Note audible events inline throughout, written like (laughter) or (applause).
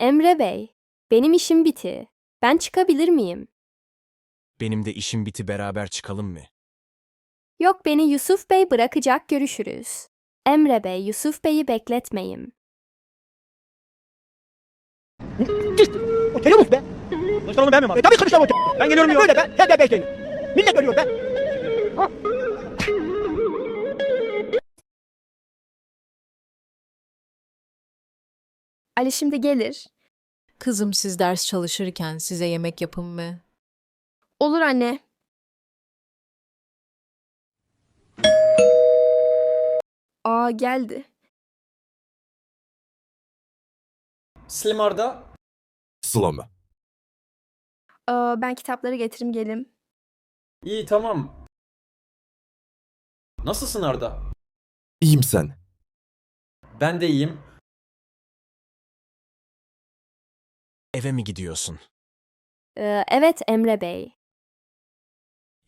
Emre Bey, benim işim bitti. Ben çıkabilir miyim? Benim de işim biti beraber çıkalım mı? Yok beni Yusuf Bey bırakacak görüşürüz. Emre Bey, Yusuf Bey'i bekletmeyin. Geliyor musun be? Kılıçdaroğlu ben mi var? E tabii Kılıçdaroğlu. Ben geliyorum diyor. Böyle be. HDP geliyor. Millet görüyor be. Ali şimdi gelir. Kızım siz ders çalışırken size yemek yapın mı? Olur anne. Aa geldi. Slim Arda, Sıla mı? Aa, ben kitapları getirim gelim. iyi tamam. Nasılsın Arda? İyiyim sen. Ben de iyiyim. Eve mi gidiyorsun? Ee, evet Emre Bey.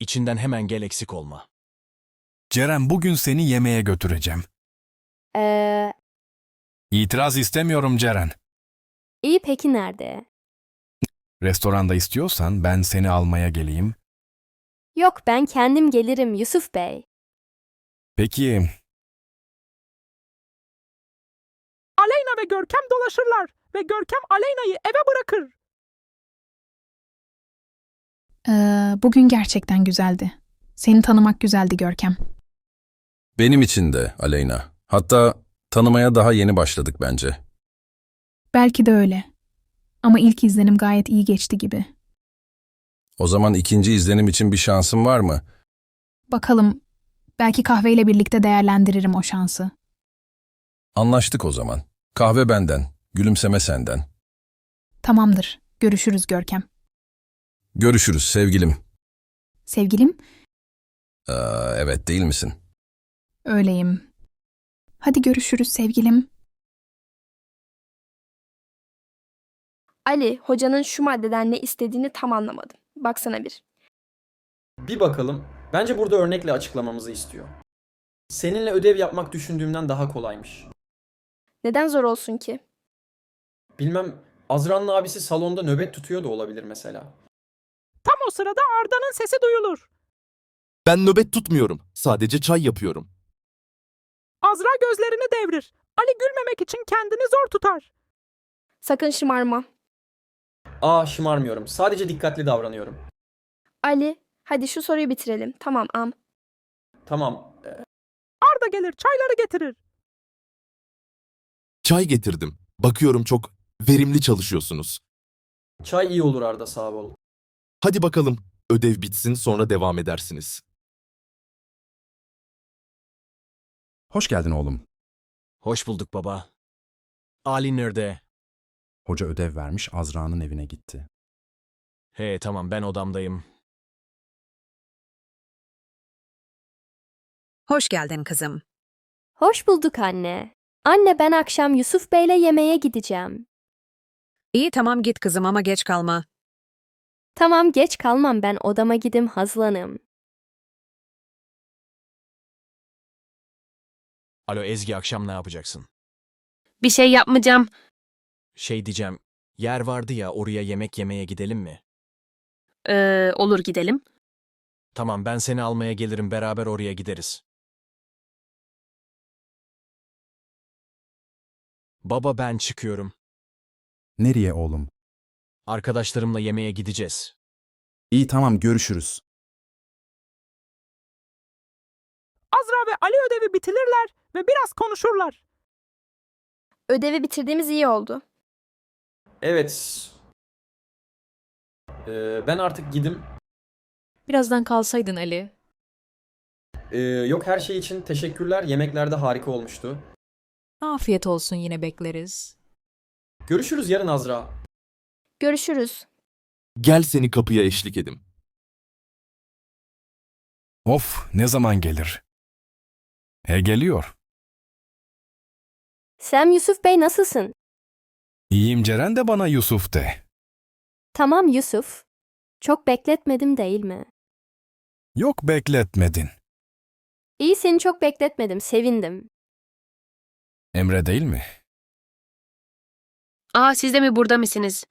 İçinden hemen gel eksik olma. Ceren bugün seni yemeğe götüreceğim. Ee, İtiraz istemiyorum Ceren. iyi peki nerede? Restoranda istiyorsan ben seni almaya geleyim. Yok ben kendim gelirim Yusuf Bey. Peki Aleyna ve Görkem dolaşırlar. Ve Görkem Aleyna'yı eve bırakır. Ee, bugün gerçekten güzeldi. Seni tanımak güzeldi Görkem. Benim için de Aleyna. Hatta tanımaya daha yeni başladık bence. Belki de öyle. Ama ilk izlenim gayet iyi geçti gibi. O zaman ikinci izlenim için bir şansın var mı? Bakalım, belki kahveyle birlikte değerlendiririm o şansı. Anlaştık o zaman. Kahve benden, gülümseme senden. Tamamdır. Görüşürüz Görkem. Görüşürüz sevgilim. Sevgilim, Aa, evet değil misin? öyleyim. Hadi görüşürüz sevgilim. Ali, hocanın şu maddeden ne istediğini tam anlamadım. Baksana bir. Bir bakalım. Bence burada örnekle açıklamamızı istiyor. Seninle ödev yapmak düşündüğümden daha kolaymış. Neden zor olsun ki? Bilmem Azra'nın abisi salonda nöbet tutuyor da olabilir mesela. Tam o sırada Arda'nın sesi duyulur. Ben nöbet tutmuyorum. Sadece çay yapıyorum. Azra gözlerini devrir. Ali gülmemek için kendini zor tutar. Sakın şımarma. Aa şımarmıyorum. Sadece dikkatli davranıyorum. Ali, hadi şu soruyu bitirelim. Tamam am. Tamam. e, Arda gelir çayları getirir. Çay getirdim. Bakıyorum çok verimli çalışıyorsunuz. Çay iyi olur Arda sağ ol. Hadi bakalım. Ödev bitsin sonra devam edersiniz. Hoş geldin oğlum. Hoş bulduk baba. Ali nerede? Hoca ödev vermiş Azra'nın evine gitti. He tamam ben odamdayım. Hoş geldin kızım. Hoş bulduk anne. Anne ben akşam Yusuf Bey'le yemeğe gideceğim. İyi tamam git kızım ama geç kalma. Tamam geç kalmam ben odama gidim hazlanım. Alo Ezgi akşam ne yapacaksın? Bir şey yapmayacağım. Şey diyeceğim. Yer vardı ya oraya yemek yemeye gidelim mi? Ee, olur gidelim. Tamam ben seni almaya gelirim beraber oraya gideriz. Baba ben çıkıyorum. Nereye oğlum? Arkadaşlarımla yemeğe gideceğiz. İyi tamam görüşürüz. Azra ve Ali ödevi bitirirler ve biraz konuşurlar. Ödevi bitirdiğimiz iyi oldu. Evet. Ee, ben artık gidim. Birazdan kalsaydın Ali. Ee, yok her şey için teşekkürler. Yemekler de harika olmuştu. Afiyet olsun yine bekleriz. Görüşürüz yarın Azra. Görüşürüz. Gel seni kapıya eşlik edim. Of ne zaman gelir? E geliyor. Sem Yusuf Bey nasılsın? İyiyim Ceren de bana Yusuf de. Tamam Yusuf. Çok bekletmedim değil mi? Yok bekletmedin. İyi seni çok bekletmedim sevindim. Emre değil mi? Aa siz de mi burada mısınız?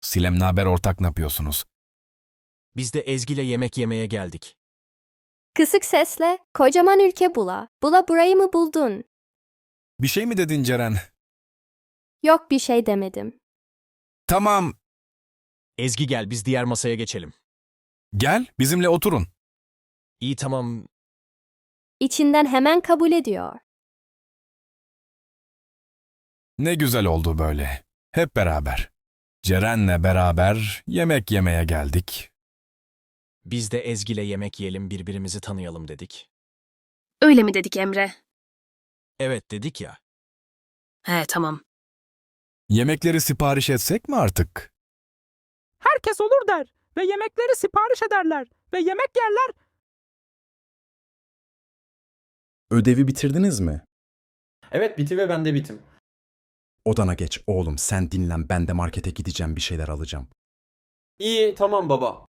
Silem naber ortak ne yapıyorsunuz? Biz de Ezgi'yle yemek yemeye geldik. Kısık sesle, kocaman ülke bula. Bula burayı mı buldun? Bir şey mi dedin Ceren? Yok bir şey demedim. Tamam, Ezgi gel biz diğer masaya geçelim. gel bizimle oturun. İyi tamam. İçinden hemen kabul ediyor. Ne güzel oldu böyle. Hep beraber. Ceren'le beraber yemek yemeye geldik. Biz de Ezgi'yle yemek yiyelim birbirimizi tanıyalım dedik. Öyle mi dedik Emre? Evet dedik ya. He tamam. Yemekleri sipariş etsek mi artık? Herkes olur der ve yemekleri sipariş ederler ve yemek yerler. Ödevi bitirdiniz mi? Evet biti ve ben de bitim. Odana geç oğlum sen dinlen ben de markete gideceğim bir şeyler alacağım. İyi tamam baba.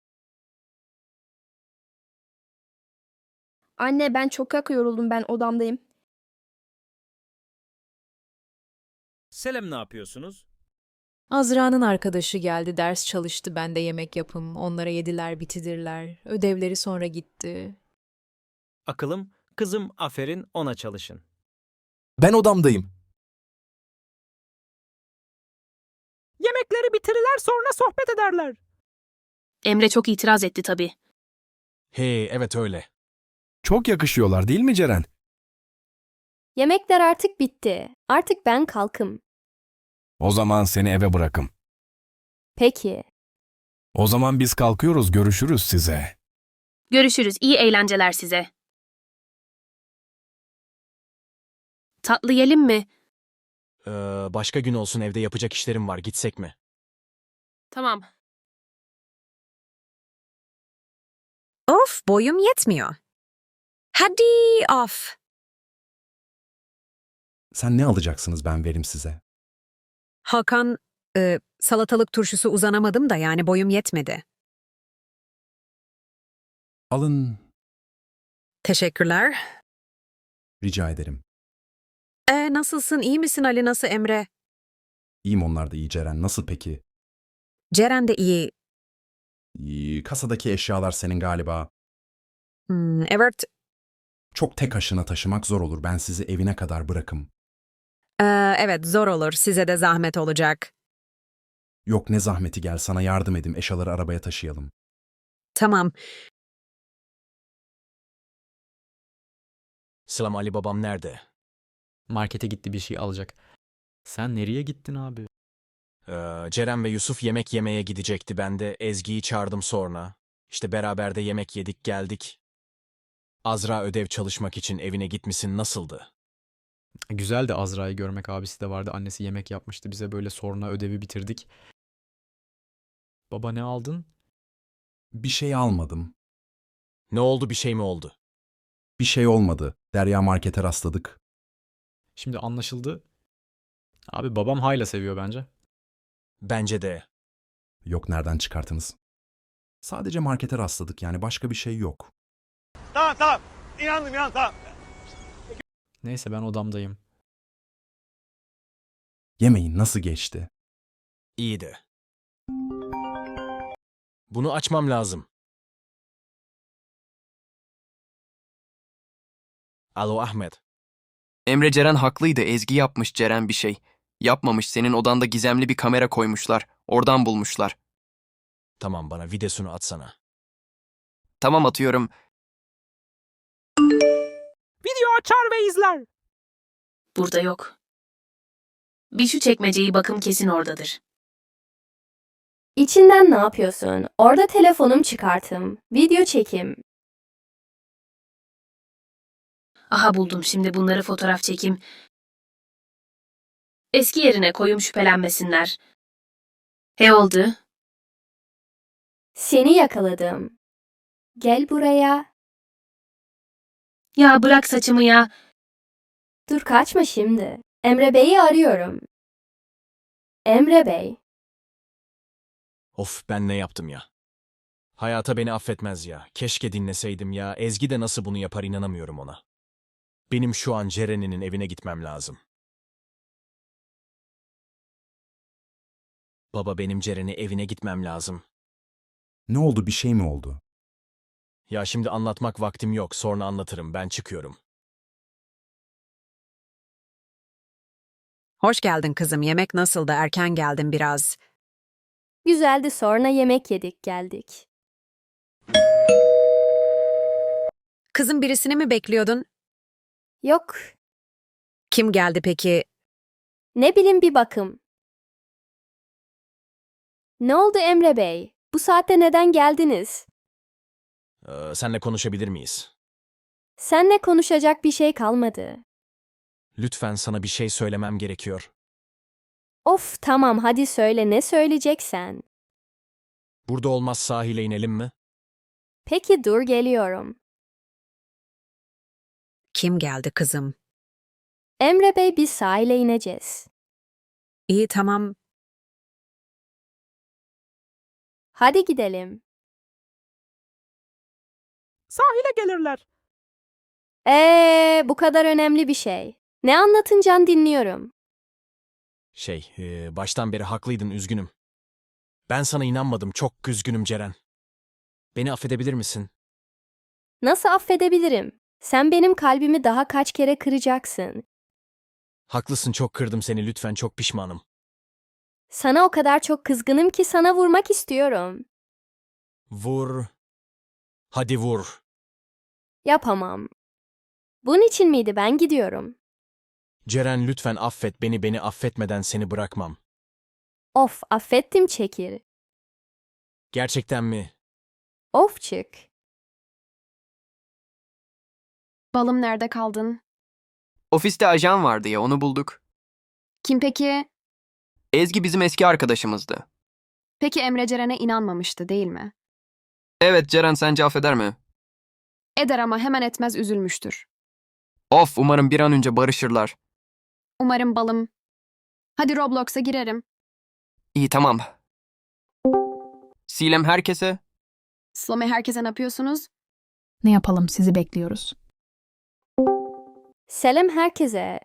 Anne ben çok yoruldum ben odamdayım. Selam ne yapıyorsunuz? Azra'nın arkadaşı geldi, ders çalıştı, ben de yemek yapım. Onlara yediler, bitirdiler. Ödevleri sonra gitti. Akılım, kızım aferin ona çalışın. Ben odamdayım. Yemekleri bitirirler sonra sohbet ederler. Emre çok itiraz etti tabii. He evet öyle. Çok yakışıyorlar değil mi Ceren? Yemekler artık bitti. Artık ben kalkım. O zaman seni eve bırakım. Peki. O zaman biz kalkıyoruz, görüşürüz size. Görüşürüz. İyi eğlenceler size. Tatlı yiyelim mi? Ee, başka gün olsun evde yapacak işlerim var gitsek mi? Tamam. Of boyum yetmiyor. Hadi of. Sen ne alacaksınız ben verim size. Hakan, e, salatalık turşusu uzanamadım da yani boyum yetmedi. Alın Teşekkürler. rica ederim. E, nasılsın, iyi misin Ali, nasıl Emre? İyiyim onlar da iyi Ceren. Nasıl peki? Ceren de iyi. İyi, kasadaki eşyalar senin galiba. Hmm, evet, Çok tek aşına taşımak zor olur. Ben sizi evine kadar bırakım. e, evet zor olur, size de zahmet olacak. Yok ne zahmeti gel sana yardım edim eşyaları arabaya taşıyalım. Tamam, Selam Ali babam nerede? Markete gitti bir şey alacak. Sen nereye gittin abi? Ee, Ceren ve Yusuf yemek yemeye gidecekti. Ben de Ezgi'yi çağırdım sonra. İşte beraber de yemek yedik geldik. Azra ödev çalışmak için evine gitmişsin nasıldı? Güzel de Azra'yı görmek abisi de vardı. Annesi yemek yapmıştı bize böyle sonra ödevi bitirdik. Baba ne aldın? Bir şey almadım. Ne oldu bir şey mi oldu? Bir şey olmadı. Derya markete rastladık. Şimdi anlaşıldı. Abi babam hayla seviyor bence. Bence de. Yok nereden çıkartınız? Sadece markete rastladık yani başka bir şey yok. Tamam tamam. İnandım inan tamam. Neyse ben odamdayım. Yemeğin nasıl geçti? İyiydi. Bunu açmam lazım. Alo Ahmet. Emre Ceren haklıydı. Ezgi yapmış Ceren bir şey. Yapmamış. Senin odanda gizemli bir kamera koymuşlar. Oradan bulmuşlar. Tamam bana videosunu atsana. Tamam atıyorum. Video açar ve izler. Burada yok. Bir şu çekmeceyi bakım kesin oradadır. İçinden ne yapıyorsun? Orada telefonum çıkartım. Video çekim. Aha buldum. Şimdi bunları fotoğraf çekeyim. Eski yerine koyum şüphelenmesinler. He oldu. Seni yakaladım. Gel buraya. Ya bırak saçımı ya. Dur kaçma şimdi. Emre Bey'i arıyorum. Emre Bey. Of ben ne yaptım ya. Hayata beni affetmez ya. Keşke dinleseydim ya. Ezgi de nasıl bunu yapar inanamıyorum ona. Benim şu an Ceren'in evine gitmem lazım. Baba benim Ceren'i evine gitmem lazım. Ne oldu bir şey mi oldu? Ya şimdi anlatmak vaktim yok. Sonra anlatırım. Ben çıkıyorum. Hoş geldin kızım. Yemek nasıldı? Erken geldin biraz. Güzeldi sonra yemek yedik geldik. Kızım birisini mi bekliyordun? Yok Kim geldi peki? ne bileyim bir bakım. Ne oldu Emre Bey? Bu saatte neden geldiniz? Ee, senle konuşabilir miyiz? Senle konuşacak bir şey kalmadı. Lütfen sana bir şey söylemem gerekiyor. Of tamam hadi söyle ne söyleyeceksen. Burada olmaz sahile inelim mi? Peki dur geliyorum. Kim geldi kızım? Emre Bey biz sahile ineceğiz. İyi tamam. Hadi gidelim. Sahile gelirler. Ee, bu kadar önemli bir şey. Ne anlatıncan dinliyorum. Şey, ee, baştan beri haklıydın, üzgünüm. Ben sana inanmadım, çok üzgünüm Ceren. Beni affedebilir misin? Nasıl affedebilirim? Sen benim kalbimi daha kaç kere kıracaksın. Haklısın, çok kırdım seni, lütfen çok pişmanım. Sana o kadar çok kızgınım ki sana vurmak istiyorum. Vur. Hadi vur. Yapamam. Bunun için miydi ben gidiyorum. Ceren lütfen affet beni, beni affetmeden seni bırakmam. Of affettim çekir. Gerçekten mi? Of çık. Balım nerede kaldın? Ofiste ajan vardı ya onu bulduk. Kim peki? Ezgi bizim eski arkadaşımızdı. Peki Emre Ceren'e inanmamıştı değil mi? Evet Ceren sence affeder mi? Eder ama hemen etmez üzülmüştür. Of umarım bir an önce barışırlar. Umarım balım. Hadi Roblox'a girerim. İyi tamam. Silem herkese. Slome herkese ne yapıyorsunuz? Ne yapalım sizi bekliyoruz. Selam herkese.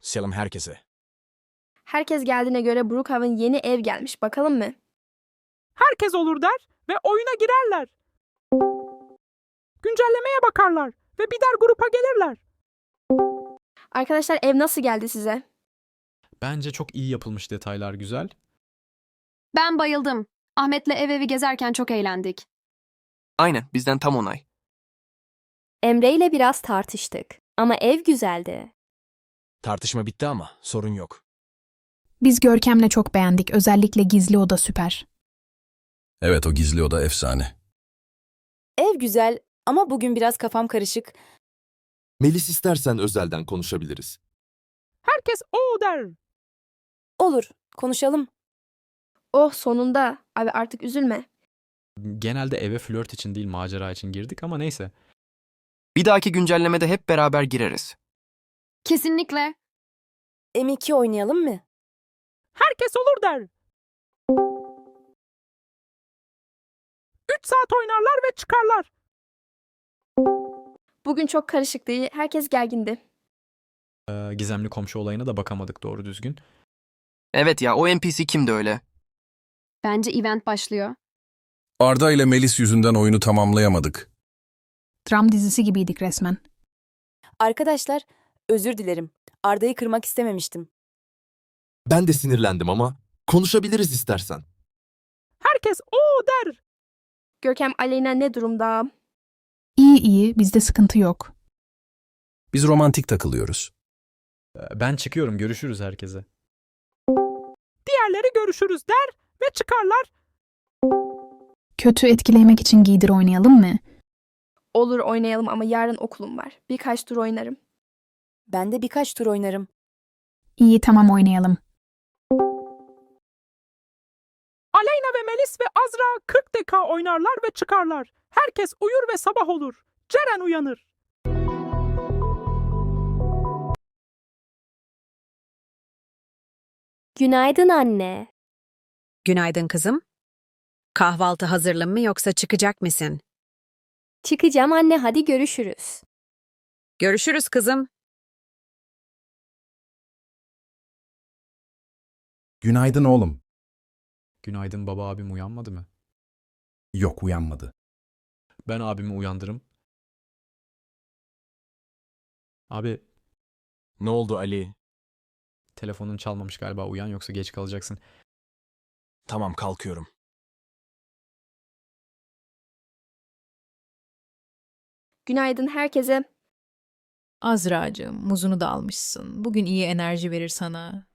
Selam herkese. Herkes geldiğine göre Brookhaven yeni ev gelmiş. Bakalım mı? Herkes olur der ve oyuna girerler. Güncellemeye bakarlar ve bir der grupa gelirler. Arkadaşlar ev nasıl geldi size? Bence çok iyi yapılmış detaylar güzel. Ben bayıldım. Ahmet'le ev evi gezerken çok eğlendik. Aynen bizden tam onay. Emre ile biraz tartıştık. Ama ev güzeldi. Tartışma bitti ama sorun yok. Biz Görkem'le çok beğendik. Özellikle gizli oda süper. Evet o gizli oda efsane. Ev güzel ama bugün biraz kafam karışık. Melis istersen özelden konuşabiliriz. Herkes o der. Olur, konuşalım. Oh sonunda. Abi artık üzülme. Genelde eve flört için değil macera için girdik ama neyse. Bir dahaki güncellemede hep beraber gireriz. Kesinlikle. M2 oynayalım mı? Herkes olur der. 3 saat oynarlar ve çıkarlar. Bugün çok karışıktı. Herkes gergindi. Ee, gizemli komşu olayına da bakamadık doğru düzgün. Evet ya o NPC kimdi öyle? Bence event başlıyor. Arda ile Melis yüzünden oyunu tamamlayamadık. Dram dizisi gibiydik resmen. Arkadaşlar, özür dilerim. Arda'yı kırmak istememiştim. Ben de sinirlendim ama konuşabiliriz istersen. Herkes o der. Görkem Aleyna ne durumda? İyi iyi bizde sıkıntı yok. Biz romantik takılıyoruz. Ee, Ben çıkıyorum görüşürüz herkese. Diğerleri görüşürüz der ve çıkarlar. Kötü etkilemek için giydir oynayalım mı? Olur oynayalım ama yarın okulum var. Birkaç tur oynarım. Ben de birkaç tur oynarım. İyi tamam oynayalım. Aleyna ve Melis ve Azra 40 dakika oynarlar ve çıkarlar. Herkes uyur ve sabah olur. Ceren uyanır. Günaydın anne. Günaydın kızım. Kahvaltı hazırlı mı yoksa çıkacak mısın? Çıkacağım anne hadi görüşürüz. Görüşürüz kızım. Günaydın oğlum. Günaydın baba abim uyanmadı mı? Yok uyanmadı. Ben abimi uyandırım. Abi Ne oldu Ali? telefonun çalmamış galiba uyan yoksa geç kalacaksın. Tamam kalkıyorum. Günaydın herkese. Azra'cığım muzunu da almışsın. Bugün iyi enerji verir sana.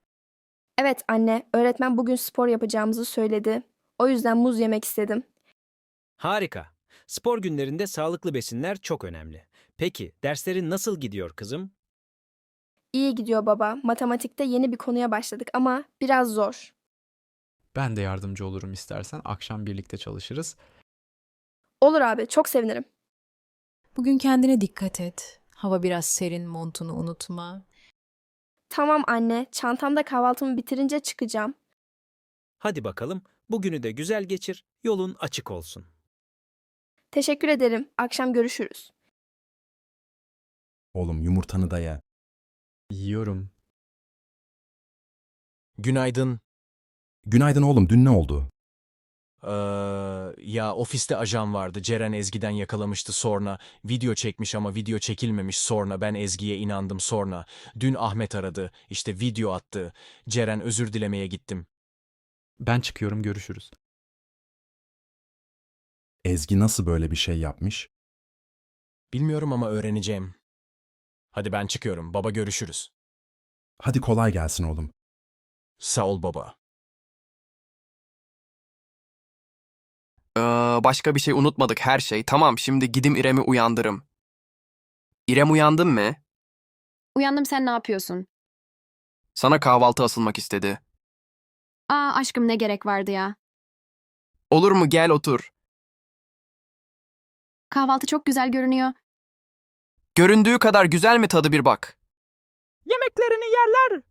Evet anne, öğretmen bugün spor yapacağımızı söyledi. O yüzden muz yemek istedim. Harika. Spor günlerinde sağlıklı besinler çok önemli. Peki, derslerin nasıl gidiyor kızım? İyi gidiyor baba. Matematikte yeni bir konuya başladık ama biraz zor. Ben de yardımcı olurum istersen. Akşam birlikte çalışırız. Olur abi, çok sevinirim. Bugün kendine dikkat et. Hava biraz serin, montunu unutma. Tamam anne, çantamda kahvaltımı bitirince çıkacağım. Hadi bakalım, bugünü de güzel geçir, yolun açık olsun. Teşekkür ederim. Akşam görüşürüz. Oğlum yumurtanı da ye. Yiyorum. Günaydın. Günaydın oğlum dün ne oldu? Ee, ya ofiste ajan vardı. Ceren Ezgi'den yakalamıştı sonra. Video çekmiş ama video çekilmemiş sonra. Ben Ezgi'ye inandım sonra. Dün Ahmet aradı. İşte video attı. Ceren özür dilemeye gittim. Ben çıkıyorum görüşürüz. Ezgi nasıl böyle bir şey yapmış? Bilmiyorum ama öğreneceğim. Hadi ben çıkıyorum. Baba görüşürüz. Hadi kolay gelsin oğlum. Sağ ol baba. Ee, başka bir şey unutmadık her şey. Tamam şimdi gidim İrem'i uyandırım. İrem uyandın mı? Uyandım sen ne yapıyorsun? Sana kahvaltı asılmak istedi. Aa aşkım ne gerek vardı ya. Olur mu gel otur. Kahvaltı çok güzel görünüyor. Göründüğü kadar güzel mi tadı bir bak. Yemeklerini yerler.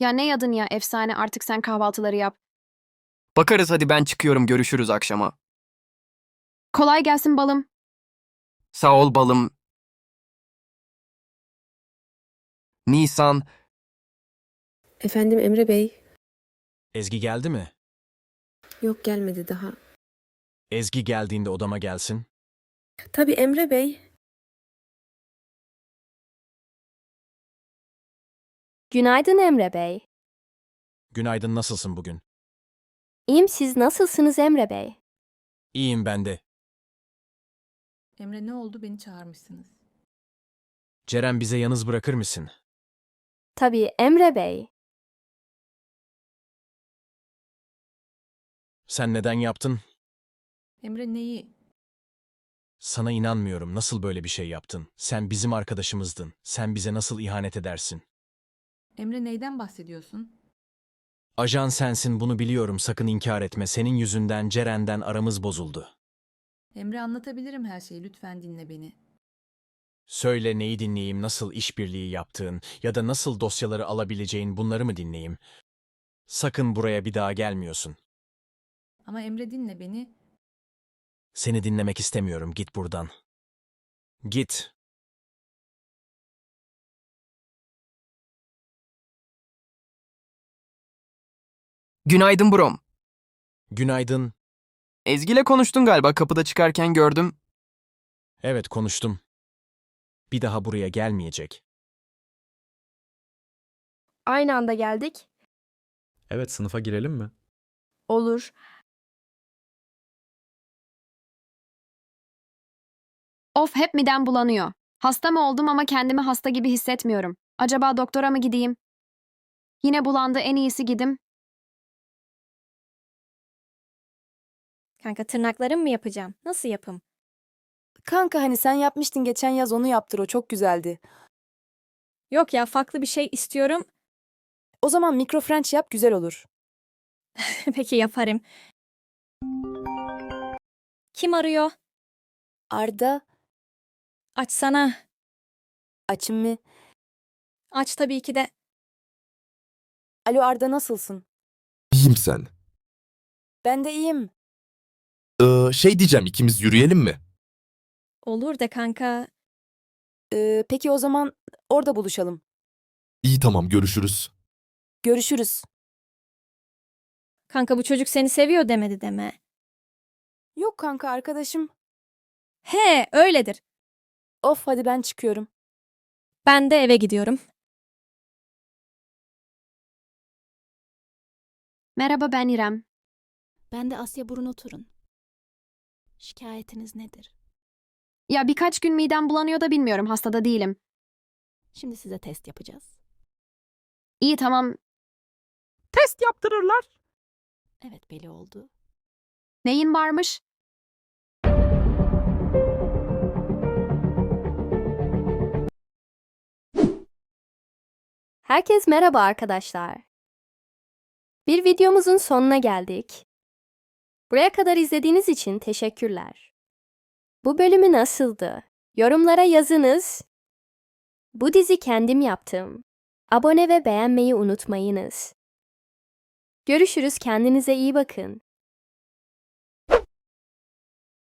Ya ne yadın ya efsane artık sen kahvaltıları yap. Bakarız hadi ben çıkıyorum görüşürüz akşama. Kolay gelsin balım. Sağ ol balım. Nisan, Efendim Emre Bey. Ezgi geldi mi? Yok gelmedi daha. Ezgi geldiğinde odama gelsin. Tabii Emre Bey. Günaydın Emre Bey. Günaydın nasılsın bugün? İyiyim siz nasılsınız Emre Bey? İyiyim ben de. Emre ne oldu beni çağırmışsınız. Ceren bize yalnız bırakır mısın? Tabii Emre Bey. Sen neden yaptın? Emre neyi? Sana inanmıyorum. Nasıl böyle bir şey yaptın? Sen bizim arkadaşımızdın. Sen bize nasıl ihanet edersin? Emre neyden bahsediyorsun? Ajan sensin bunu biliyorum. Sakın inkar etme. Senin yüzünden Ceren'den aramız bozuldu. Emre anlatabilirim her şeyi lütfen dinle beni. Söyle neyi dinleyeyim, nasıl işbirliği yaptığın ya da nasıl dosyaları alabileceğin bunları mı dinleyeyim? Sakın buraya bir daha gelmiyorsun. Ama Emre dinle beni. Seni dinlemek istemiyorum. Git buradan. Git. Günaydın brom. Günaydın. Ezgi'yle konuştun galiba kapıda çıkarken gördüm. Evet konuştum. Bir daha buraya gelmeyecek. Aynı anda geldik. Evet sınıfa girelim mi? Olur. Of hep midem bulanıyor. Hasta mı oldum ama kendimi hasta gibi hissetmiyorum. Acaba doktora mı gideyim? Yine bulandı en iyisi gidim. Kanka tırnaklarım mı yapacağım? Nasıl yapım? Kanka hani sen yapmıştın geçen yaz onu yaptır o çok güzeldi. Yok ya farklı bir şey istiyorum. O zaman mikro French yap güzel olur. (laughs) Peki yaparım. Kim arıyor? Arda. Açsana. Açım mı? Aç tabii ki de. Alo Arda nasılsın? İyiyim sen. Ben de iyiyim. Ee, şey diyeceğim ikimiz yürüyelim mi? Olur da kanka. Ee, peki o zaman orada buluşalım. İyi tamam görüşürüz. Görüşürüz. Kanka bu çocuk seni seviyor demedi deme. Yok kanka arkadaşım. He öyledir. Of hadi ben çıkıyorum. Ben de eve gidiyorum. Merhaba ben İrem. Ben de Asya Burun oturun. Şikayetiniz nedir? Ya birkaç gün midem bulanıyor da bilmiyorum hasta da değilim. Şimdi size test yapacağız. İyi tamam. Test yaptırırlar. Evet belli oldu. Neyin varmış? Herkes merhaba arkadaşlar. Bir videomuzun sonuna geldik. Buraya kadar izlediğiniz için teşekkürler. Bu bölümü nasıldı? Yorumlara yazınız. Bu dizi kendim yaptım. Abone ve beğenmeyi unutmayınız. Görüşürüz kendinize iyi bakın.